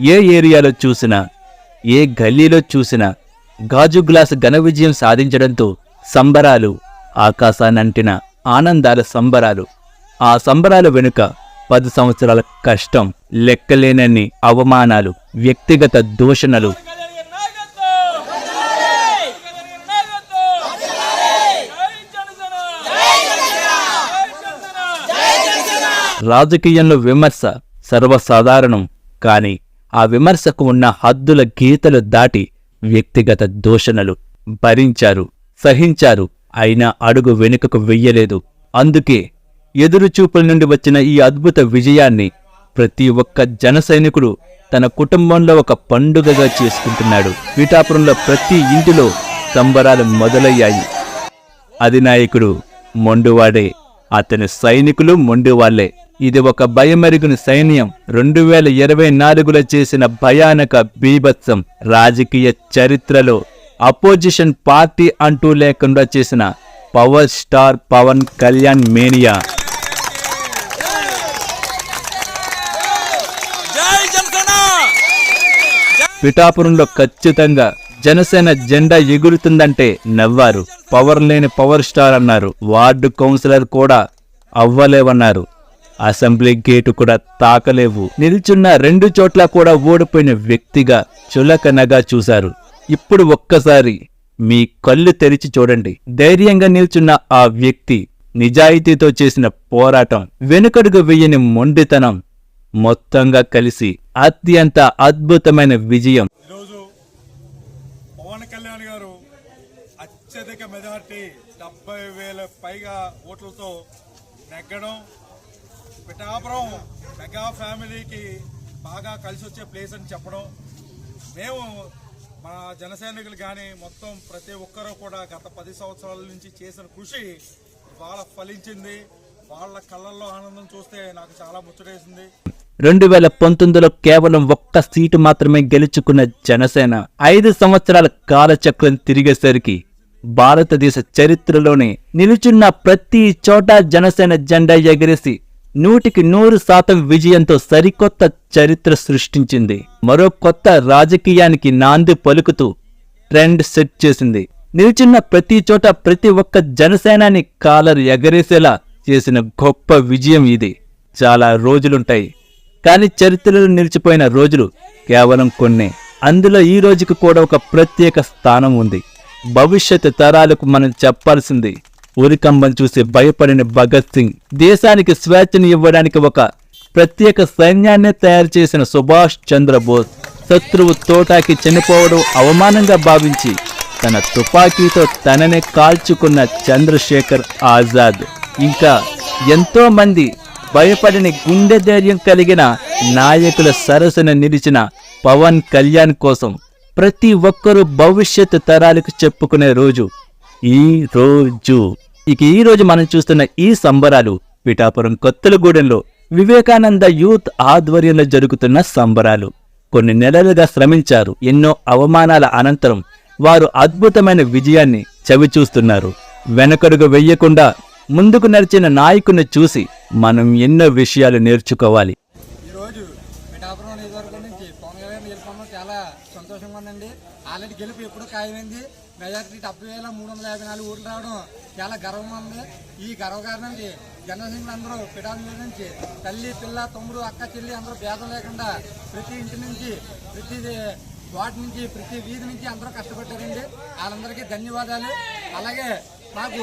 ఏ ఏరియాలో చూసినా ఏ గల్లీలో చూసినా గాజు గ్లాసు ఘన విజయం సాధించడంతో సంబరాలు ఆకాశానంటిన ఆనందాల సంబరాలు. ఆ సంబరాల వెనుక పది సంవత్సరాల కష్టం లెక్కలేనన్ని అవమానాలు వ్యక్తిగత దూషణలు. రాజకీయంలో విమర్శ సర్వసాధారణం కానీ ఆ విమర్శకు ఉన్న హద్దుల గీతలు దాటి వ్యక్తిగత దూషణలు భరించారు సహించారు. అయినా అడుగు వెనుకకు వెయ్యలేదు. అందుకే ఎదురుచూపుల నుండి వచ్చిన ఈ అద్భుత విజయాన్ని ప్రతి ఒక్క జన సైనికుడు తన కుటుంబంలో ఒక పండుగగా చేసుకుంటున్నాడు. పీఠాపురంలో ప్రతి ఇంటిలో సంబరాలు మొదలయ్యాయి. అధినాయకుడు మొండువాడే అతని సైనికులు మొండివాళ్ళే ఇది ఒక భయమెరుగుని సైన్యం. రెండు వేల ఇరవై నాలుగులో చేసిన భయానక బీభత్సం రాజకీయ చరిత్రలో అపోజిషన్ పార్టీ అంటూ లేకుండా చేసిన power star Pawan Kalyan mania. పిఠాపురంలో ఖచ్చితంగా జనసేన జెండా ఎగురుతుందంటే నవ్వారు. పవర్ లేని పవర్ స్టార్ అన్నారు. వార్డు కౌన్సిలర్ కూడా అవ్వలేవన్నారు. అసెంబ్లీ గేటు కూడా తాకలేవు. నిల్చున్న రెండు చోట్ల కూడా ఓడిపోయిన వ్యక్తిగా చులకనగా చూశారు. ఇప్పుడు ఒక్కసారి మీ కళ్ళు తెరిచి చూడండి. ధైర్యంగా నిల్చున్న ఆ వ్యక్తి నిజాయితీతో చేసిన పోరాటం వెనుకడుగు వెయ్యని మొండితనం మొత్తంగా కలిసి అత్యంత అద్భుతమైన విజయం ఈరోజు పవన్ కళ్యాణ్ గారు అత్యధిక మెజార్టీ డెబ్బై వేల పైగా ఓట్లతో నెగ్గడం పిఠాపురం మెగా ఫ్యామిలీకి బాగా కలిసి వచ్చే ప్లేస్ అని చెప్పడం మేము మా జనసైనికులు కానీ మొత్తం ప్రతి ఒక్కరూ కూడా గత పది సంవత్సరాల నుంచి చేసిన కృషి వాళ్ళ ఫలించింది. వాళ్ళ కళ్ళల్లో ఆనందం చూస్తే నాకు చాలా ముచ్చటేసింది. రెండు వేల పంతొమ్మిదిలో కేవలం ఒక్క సీటు మాత్రమే గెలుచుకున్న జనసేన ఐదు సంవత్సరాల కాలచక్రం తిరిగేసరికి భారతదేశ చరిత్రలోనే నిలుచున్న ప్రతి చోట జనసేన జెండా ఎగిరేసి నూటికి నూరు శాతం విజయంతో సరికొత్త చరిత్ర సృష్టించింది. మరో కొత్త రాజకీయానికి నాంది పలుకుతూ ట్రెండ్ సెట్ చేసింది. నిల్చున్న ప్రతి చోట ప్రతి ఒక్క జనసేనాని కాలర్ ఎగరేసేలా చేసిన గొప్ప విజయం ఇది. చాలా రోజులుంటాయి. కానీ చరిత్రలో నిలిచిపోయిన రోజులు కేవలం కొన్ని. అందులో ఈ రోజుకు కూడా ఒక ప్రత్యేక స్థానం ఉంది. భవిష్యత్ తరాలకు మనం చెప్పాల్సింది ఉరికంబం చూసి భయపడిన భగత్ సింగ్. దేశానికి స్వేచ్ఛను ఇవ్వడానికి ఒక ప్రత్యేక సైన్యాన్ని తయారు చేసిన సుభాష్ చంద్రబోస్ శత్రువు తోటాకి చనిపోవడం అవమానంగా భావించి తన తుపాకీతో తననే కాల్చుకున్న చంద్రశేఖర్ ఆజాద్. ఇంకా ఎంతో మంది భయపడిన గుండె ధైర్యం కలిగిన నాయకుల సరసన నిలిచిన పవన్ కళ్యాణ్ కోసం ప్రతి ఒక్కరూ భవిష్యత్తు తరాలకు చెప్పుకునే రోజు. ఈ రోజు. ఇక ఈ రోజు మనం చూస్తున్న ఈ సంబరాలు పిఠాపురం కొత్తలగూడెంలో వివేకానంద యూత్ ఆధ్వర్యంలో జరుగుతున్న సంబరాలు. కొన్ని నెలలుగా శ్రమించారు. ఎన్నో అవమానాల అనంతరం వారు అద్భుతమైన విజయాన్ని చవిచూస్తున్నారు. వెనకడుగు వెయ్యకుండా ముందుకు నడిచిన నాయకుని చూసి మనం ఎన్నో విషయాలు నేర్చుకోవాలి. నుంచి గెలుపడం చాలా సంతోషంగా ఉందండి. ఆల్రెడీ గెలుపు ఎప్పుడు ఖాయమైంది. మెజార్టీ డెబ్బై వేల మూడు వందల యాభై నాలుగు ఓట్లు రావడం చాలా గర్వంగా ఉంది. ఈ గర్వకారణానికి జనసైనికులు అందరూ పిడాల నుంచి తల్లి పిల్ల తమ్ముడు అక్క చెల్లి అందరూ భేదం లేకుండా ప్రతి ఇంటి నుంచి ప్రతి వాటి నుంచి ప్రతి వీధి నుంచి అందరూ కష్టపడ్డారండి. వాళ్ళందరికీ ధన్యవాదాలు. అలాగే మాకు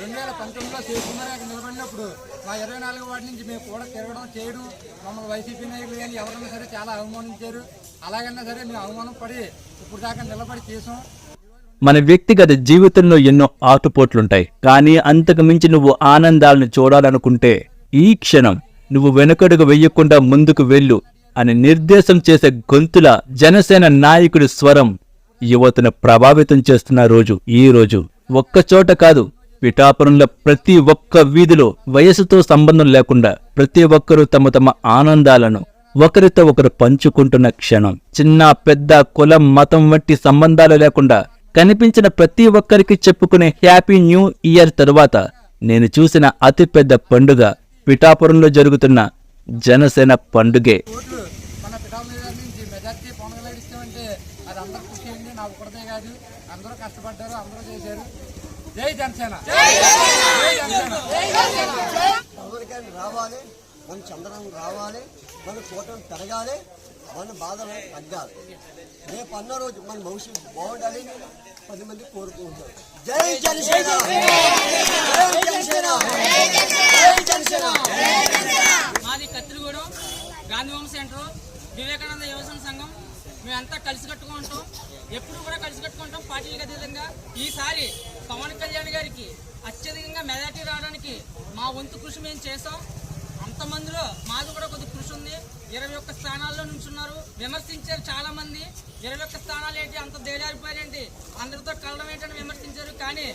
రెండు వేల పంతొమ్మిదిలో శివకుమార్ నిలబడినప్పుడు మా ఇరవై నాలుగు వాటి నుంచి మేము కూడా తిరగడం చేయడం మమ్మల్ని వైసీపీ నాయకులు కానీ ఎవరైనా సరే చాలా అవమానించారు. అలాగన్నా సరే మేము అవమానం పడి ఇప్పుడు దాకా నిలబడి చేసాం మన వ్యక్తిగత జీవితంలో ఎన్నో ఆటుపోట్లుంటాయి. కానీ అంతకు మించి నువ్వు ఆనందాలను చూడాలనుకుంటే ఈ క్షణం నువ్వు వెనుకడుగు వెయ్యకుండా ముందుకు వెళ్ళు అని నిర్దేశం చేసే గొంతుల జనసేన నాయకుడి స్వరం యువతను ప్రభావితం చేస్తున్న రోజు ఈ రోజు. ఒక్కచోట కాదు పిఠాపురంలో ప్రతి ఒక్క వీధిలో వయసుతో సంబంధం లేకుండా ప్రతి ఒక్కరూ తమ తమ ఆనందాలను ఒకరితో ఒకరు పంచుకుంటున్న క్షణం. చిన్న పెద్ద కులం మతం వంటి సంబంధాలు లేకుండా కనిపించిన ప్రతి ఒక్కరికి చెప్పుకునే హ్యాపీ న్యూ ఇయర్ తరువాత నేను చూసిన అతిపెద్ద పండుగ పిఠాపురంలో జరుగుతున్న జనసేన పండుగే ఓట్లు మన పిఠాపురం గారి నుంచి మెజార్టీ పవన్ కళ్యాణ్ ఇస్తామంటే అది అందరూ కృషి అయింది నాకు ఒకటే కాదు అందరూ కష్టపడ్డారు అందరూ చేశారు జై జనసేన. కళ్యాణ్ రావాలి మన చంద్రం రావాలి మన కూటమి పెరగాలి మన బాధలు తగ్గాలి. రేపు అన్న రోజు మన భవిష్యత్తు బాగుండాలి పది మంది కోరుకుంటారు జై జనసేన! జై జనసేన! జై జనసేన! మాది కత్తిరిగూడెం గాంధీవంశ సెంటర్. వివేకానంద యువజన సంఘం మేమంతా కలిసి కట్టుకుంటాం ఎప్పుడు కూడా కలిసి కట్టుకుంటాం పార్టీలకు అతీతంగా ఈసారి పవన్ కళ్యాణ్ గారికి అత్యధికంగా మెజార్టీ రావడానికి మా వంతు కృషి మేము చేసాం అంతమందిలో మాది కూడా కొద్ది కృషి ఉంది. ఇరవై ఒక్క స్థానాల్లో నుంచున్నారు. విమర్శించారు చాలా మంది ఇరవై ఒక్క స్థానాలు ఏంటి? అంత దేడారిపోయారేంటి అందరితో కలడం ఏంటని విమర్శించారు. కానీ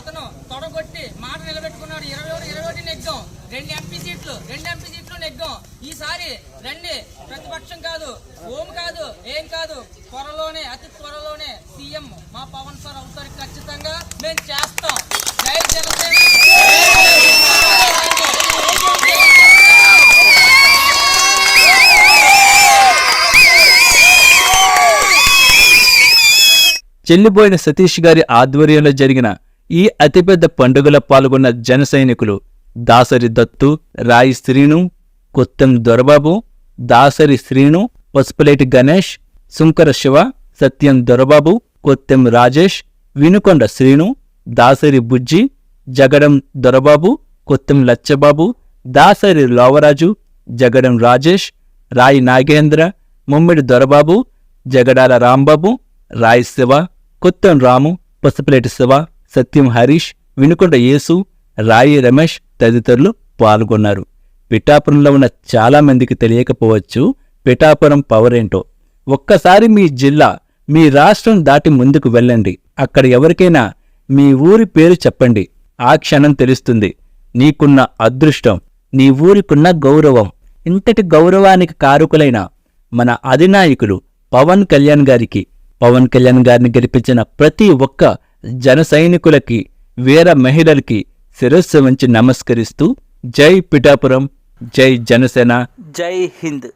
అతను తొడగొట్టి మాట నిలబెట్టుకున్నాడు. ఇరవై ఒకటి ఇరవై ఒకటి నెగ్గాం రెండు ఎంపీ సీట్లు రెండు ఎంపీ సీట్లు నెగ్గాం ఈసారి రండి. ప్రతిపక్షం కాదు. ఓం కాదు. ఏం కాదు. త్వరలోనే అతి త్వరలోనే సీఎం మా పవన్ సార్ అవుతారు ఖచ్చితంగా. మేము చేస్తాం. జై జనసేన. చెల్లిపోయిన సతీష్ గారి ఆధ్వర్యంలో జరిగిన ఈ అతిపెద్ద పండుగలో పాల్గొన్న జన సైనికులు దాసరి దత్తు రాయి శ్రీను కొత్తం దొరబాబు దాసరి శ్రీను పసుపులేటి గణేష్ సుంకర శివ సత్యం దొరబాబు కొత్తెం రాజేష్ వినుకొండ శ్రీను దాసరి బుజ్జి జగడం దొరబాబు కొత్తెం లచ్చబాబు దాసరి లోవరాజు జగడం రాజేష్ రాయి నాగేంద్ర ముమ్మిడి దొరబాబు జగడాల రాంబాబు రాయి శివ కొత్తం రాము పసుపులేటి శివ సత్యం హరీష్ వినుకొండ యేసు రాయి రమేష్ తదితరులు పాల్గొన్నారు. పిఠాపురంలో ఉన్న చాలా మందికి తెలియకపోవచ్చు పిఠాపురం పవర్ ఏంటో. ఒక్కసారి మీ జిల్లా మీ రాష్ట్రం దాటి ముందుకు వెళ్ళండి. అక్కడ ఎవరికైనా మీ ఊరి పేరు చెప్పండి. ఆ క్షణం తెలుస్తుంది. నీకున్న అదృష్టం నీ ఊరికున్న గౌరవం. ఇంతటి గౌరవానికి కారుకులైన మన అధినాయకులు పవన్ కళ్యాణ్ గారికి పవన్ కళ్యాణ్ గారిని గెలిపించిన ప్రతి ఒక్క జన సైనికులకి వీర మహిళలకి శిరస్సు వంచి నమస్కరిస్తూ జై పిఠాపురం జై జనసేన. జై హింద్.